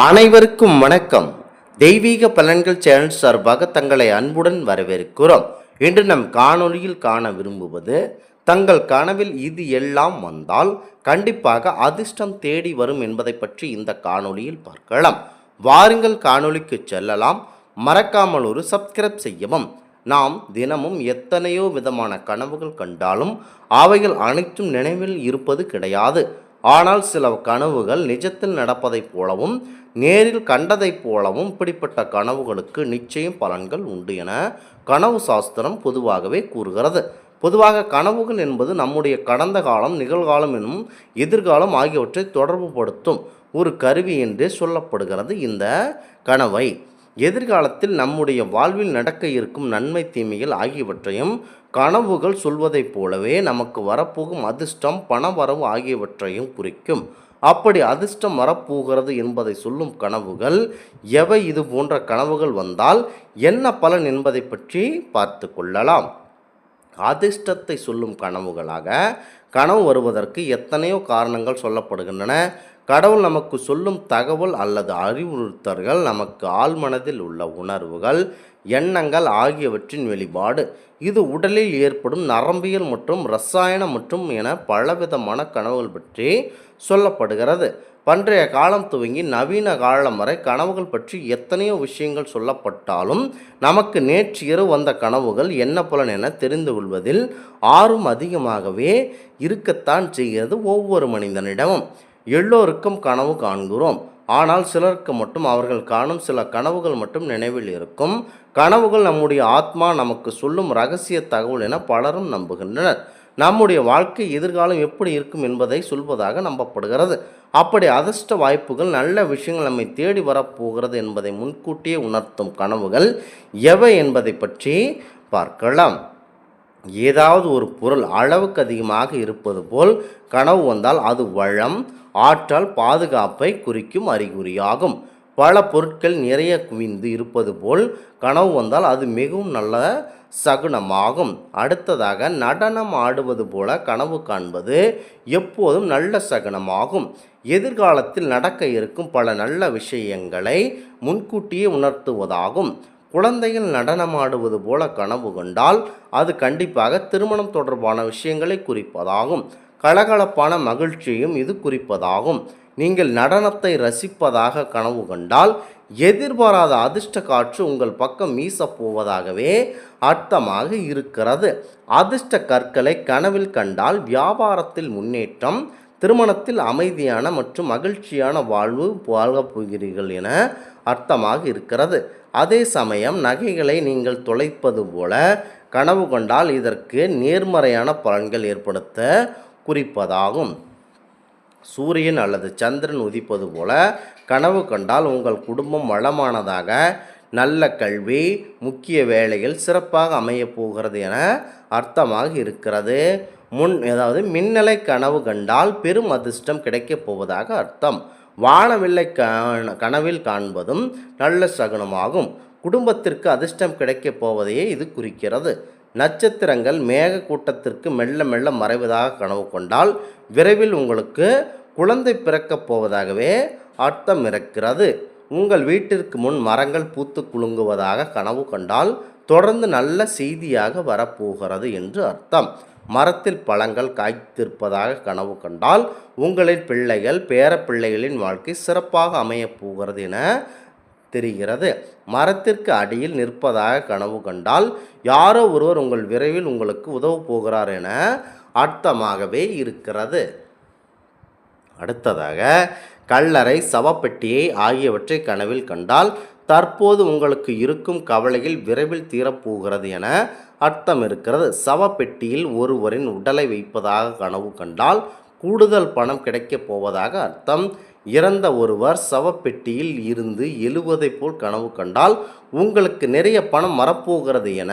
அனைவருக்கும் வணக்கம். தெய்வீக பலன்கள் சேனல் சார்பாக தங்களை அன்புடன் வரவேற்கிறோம். இன்று நம் காணொலியில் காண விரும்புவது தங்கள் கனவில் இது எல்லாம் வந்தால் கண்டிப்பாக அதிர்ஷ்டம் தேடி வரும் என்பதை பற்றி இந்த காணொலியில் பார்க்கலாம். வாருங்கள் காணொலிக்கு செல்லலாம். மறக்காமல் ஒரு சப்ஸ்கிரைப் செய்யவும். நாம் தினமும் எத்தனையோ விதமான கனவுகள் கண்டாலும் அவைகள் அனைத்தும் நினைவில் இருப்பது கிடையாது. ஆனால் சில கனவுகள் நிஜத்தில் நடப்பதைப் போலவும் நேரில் கண்டதைப் போலவும் இப்படிப்பட்ட கனவுகளுக்கு நிச்சயம் பலன்கள் உண்டு என கனவு சாஸ்திரம் பொதுவாகவே கூறுகிறது. பொதுவாக கனவுகள் என்பது நம்முடைய கடந்த காலம் நிகழ்காலம் எனும் எதிர்காலம் ஆகியவற்றை தொடர்புபடுத்தும் ஒரு கருவி என்றே சொல்லப்படுகிறது இந்த கனவை. எதிர்காலத்தில் நம்முடைய வாழ்வில் நடக்க இருக்கும் நன்மை தீமைகள் ஆகியவற்றையும் கனவுகள் சொல்வதைப் போலவே நமக்கு வரப்போகும் அதிர்ஷ்டம் பணவரவு ஆகியவற்றையும் குறிக்கும். அப்படி அதிர்ஷ்டம் வரப்போகிறது என்பதை சொல்லும் கனவுகள் எவை இது போன்ற கனவுகள் வந்தால் என்ன பலன் என்பதை பற்றி பார்த்து கொள்ளலாம். அதிர்ஷ்டத்தை சொல்லும் கனவுகளாக கனவு வருவதற்கு எத்தனையோ காரணங்கள் சொல்லப்படுகின்றன. கடவுள் நமக்கு சொல்லும் தகவல் அல்லது அறிவுறுத்தல்கள் நமக்கு ஆழ்மனதில் உள்ள உணர்வுகள் எண்ணங்கள் ஆகியவற்றின் வெளிப்பாடு. இது உடலில் ஏற்படும் நரம்பியல் மற்றும் ரசாயனம் மற்றும் என பலவிதமான கனவுகள் பற்றி சொல்லப்படுகிறது. பன்றைய காலம் துவங்கி நவீன காலம் வரை கனவுகள் பற்றி எத்தனையோ விஷயங்கள் சொல்லப்பட்டாலும் நமக்கு நேற்று இரவு வந்த கனவுகள் என்ன பலன் என தெரிந்து கொள்வதில் ஆர்வம் அதிகமாகவே இருக்கத்தான் செய்கிறது ஒவ்வொரு மனிதனிடமும். எல்லோருக்கும் கனவு காண்கிறோம். ஆனால் சிலருக்கு மட்டும் அவர்கள் காணும் சில கனவுகள் மட்டும் நினைவில் இருக்கும். கனவுகள் நம்முடைய ஆத்மா நமக்கு சொல்லும் ரகசிய தகவல் என பலரும் நம்புகின்றனர். நம்முடைய வாழ்க்கை எதிர்காலம் எப்படி இருக்கும் என்பதை சொல்வதாக நம்பப்படுகிறது. அப்படி அதிர்ஷ்ட வாய்ப்புகள் நல்ல விஷயங்கள் நம்மை தேடி வரப்போகிறது என்பதை முன்கூட்டியே உணர்த்தும் கனவுகள் எவை என்பதை பற்றி பார்க்கலாம். ஏதாவது ஒரு பொருள் அளவுக்கு அதிகமாக இருப்பது போல் கனவு வந்தால் அது வளம் ஆற்றல் பாதுகாப்பை குறிக்கும் அறிகுறியாகும். பல பொருட்கள் நிறைய குவிந்து இருப்பது போல் கனவு வந்தால் அது மிகவும் நல்ல சகுனமாகும். அடுத்ததாக நடனம் ஆடுவது போல கனவு காண்பது எப்போதும் நல்ல சகுனமாகும். எதிர்காலத்தில் நடக்க இருக்கும் பல நல்ல விஷயங்களை முன்கூட்டியே உணர்த்துவதாகும். குழந்தைகள் நடனமாடுவது போல கனவு கண்டால் அது கண்டிப்பாக திருமணம் தொடர்பான விஷயங்களை குறிப்பதாகும். கலகலப்பான மகிழ்ச்சியும் இது குறிப்பதாகும். நீங்கள் நடனத்தை ரசிப்பதாக கனவு கண்டால் எதிர்பாராத அதிர்ஷ்ட காற்று உங்கள் பக்கம் வீசப் போவதாகவே அர்த்தமாக இருக்கிறது. அதிர்ஷ்ட கற்களை கனவில் கண்டால் வியாபாரத்தில் முன்னேற்றம் திருமணத்தில் அமைதியான மற்றும் மகிழ்ச்சியான வாழ்வு வாழப் போகிறீர்கள் என அர்த்தமாக இருக்கிறது. அதே சமயம் நகைகளை நீங்கள் தொலைப்பது போல கனவு கொண்டால் இதற்கு நேர்மறையான பலன்கள் ஏற்படுத்த குறிப்பதாகும். சூரியன் அல்லது சந்திரன் உதிப்பது போல கனவு கண்டால் உங்கள் குடும்பம் வளமானதாக நல்ல கல்வி முக்கிய வேலைகள் சிறப்பாக அமையப் போகிறது என அர்த்தமாக இருக்கிறது. முன் அதாவது மின்னலை கனவு கண்டால் பெரும் அதிர்ஷ்டம் கிடைக்கப் போவதாக அர்த்தம். வானவில்லை கா- கனவில் காண்பதும் நல்ல சகுனமாகும். குடும்பத்திற்கு அதிர்ஷ்டம் கிடைக்கப் போவதையே இது குறிக்கிறது. நட்சத்திரங்கள் மேக கூட்டத்திற்கு மெல்ல மெல்ல மறைவதாக கனவு கொண்டால் விரைவில் உங்களுக்கு குழந்தை பிறக்கப் போவதாகவே அர்த்தம் இருக்கிறது. உங்கள் வீட்டிற்கு முன் மரங்கள் பூத்து குலுங்குவதாக கனவு கண்டால் தொடர்ந்து நல்ல செய்தியாக வரப்போகிறது என்று அர்த்தம். மரத்தில் பழங்கள் காய்த்திருப்பதாக கனவு கண்டால் உங்களின் பிள்ளைகள் பேரப்பிள்ளைகளின் வாழ்க்கை சிறப்பாக அமையப் போகிறது என தெரிகிறது. மரத்திற்கு அடியில் நிற்பதாக கனவு கண்டால் யாரோ ஒருவர் உங்கள் விரைவில் உங்களுக்கு உதவ போகிறார் என அர்த்தமாகவே இருக்கிறது. அடுத்ததாக கல்லறை சவப்பெட்டியை ஆகியவற்றை கனவில் கண்டால் தற்போது உங்களுக்கு இருக்கும் கவலையில் விரைவில் தீரப்போகிறது என அர்த்தம் இருக்கிறது. சவப்பெட்டியில் ஒருவரின் உடலை வைப்பதாக கனவு கண்டால் கூடுதல் பணம் கிடைக்கப் போவதாக அர்த்தம். இறந்த ஒருவர் சவப்பெட்டியில் இருந்து எழுவதைப் போல் கனவு கண்டால் உங்களுக்கு நிறைய பணம் வரப்போகிறது என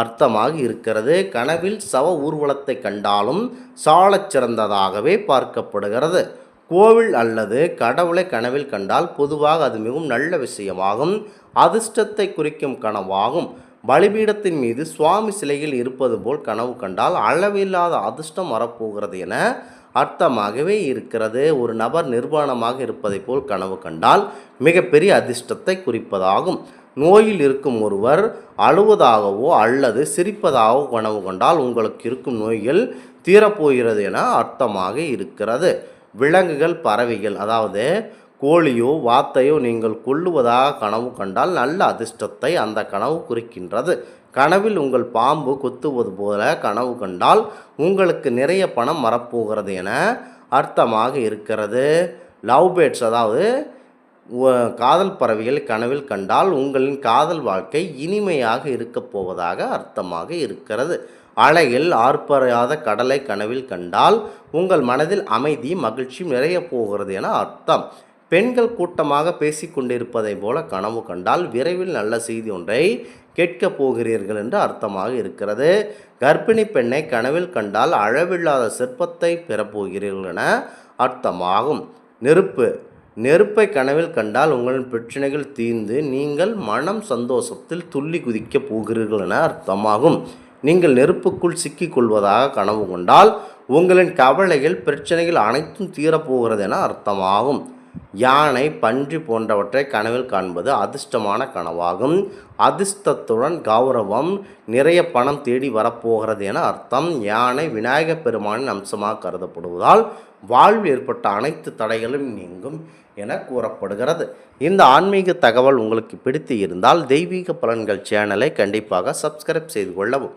அர்த்தமாக இருக்கிறது. கனவில் சவ ஊர்வலத்தை கண்டாலும் சாலச் சிறந்ததாகவே பார்க்கப்படுகிறது. கோவில் அல்லது கடவுளை கனவில் கண்டால் பொதுவாக அது மிகவும் நல்ல விஷயமாகும். அதிர்ஷ்டத்தை குறிக்கும் கனவாகும். பலிபீடத்தின் மீது சுவாமி சிலையில் இருப்பது போல் கனவு கண்டால் அளவில்லாத அதிர்ஷ்டம் வரப்போகிறது என அர்த்தமாகவே இருக்கிறது. ஒரு நபர் நிர்வாணமாக இருப்பதை போல் கனவு கண்டால் மிகப்பெரிய அதிர்ஷ்டத்தை குறிப்பதாகும். நோயில் இருக்கும் ஒருவர் அழுவதாகவோ அல்லது சிரிப்பதாகவோ கனவு கண்டால் உங்களுக்கு இருக்கும் நோய்கள் தீரப்போகிறது என அர்த்தமாக இருக்கிறது. விலங்குகள் பறவைகள் அதாவது கோழியோ வாத்தையோ நீங்கள் கொள்ளுவதாக கனவு கண்டால் நல்ல அதிர்ஷ்டத்தை அந்த கனவு குறிக்கின்றது. கனவில் உங்கள் பாம்பு கொத்துவது போல கனவு கண்டால் உங்களுக்கு நிறைய பணம் வரப்போகிறது என அர்த்தமாக இருக்கிறது. லவ் பேர்ட்ஸ் அதாவது காதல் பறவைகள் கனவில் கண்டால் உங்களின் காதல் வாழ்க்கை இனிமையாக இருக்கப் போவதாக அர்த்தமாக இருக்கிறது. அலையில் ஆர்ப்பறையாத கடலை கனவில் கண்டால் உங்கள் மனதில் அமைதி மகிழ்ச்சி நிறைய போகிறது என அர்த்தம். பெண்கள் கூட்டமாக பேசிக்கொண்டிருப்பதை போல கனவு கண்டால் விரைவில் நல்ல செய்தி ஒன்றை கேட்கப் போகிறீர்கள் என்று அர்த்தமாக இருக்கிறது. கர்ப்பிணி பெண்ணை கனவில் கண்டால் அழவில்லாத சிற்பத்தை பெறப்போகிறீர்கள் என அர்த்தமாகும். நெருப்பு. நெருப்பை கனவில் கண்டால் உங்களின் பிரச்சனைகள் தீர்ந்து நீங்கள் மனம் சந்தோஷத்தில் துள்ளி குதிக்கப் போகிறீர்கள் என அர்த்தமாகும். நீங்கள் நெருப்புக்குள் சிக்கிக்கொள்வதாக கனவு கொண்டால் உங்களின் கவலைகள் பிரச்சனைகள் அனைத்தும் தீரப்போகிறது என அர்த்தமாகும். யானை பன்றி போன்றவற்றை கனவில் காண்பது அதிர்ஷ்டமான கனவாகும். அதிர்ஷ்டத்துடன் கௌரவம் நிறைய பணம் தேடி வரப்போகிறது என அர்த்தம். யானை விநாயகப் பெருமானின் அம்சமாக கருதப்படுவதால் வாழ்வில் ஏற்பட்ட அனைத்து தடைகளும் நீங்கும் என கூறப்படுகிறது. இந்த ஆன்மீக தகவல் உங்களுக்கு பிடித்து இருந்தால் தெய்வீக பலன்கள் சேனலை கண்டிப்பாக சப்ஸ்கிரைப் செய்து கொள்ளவும்.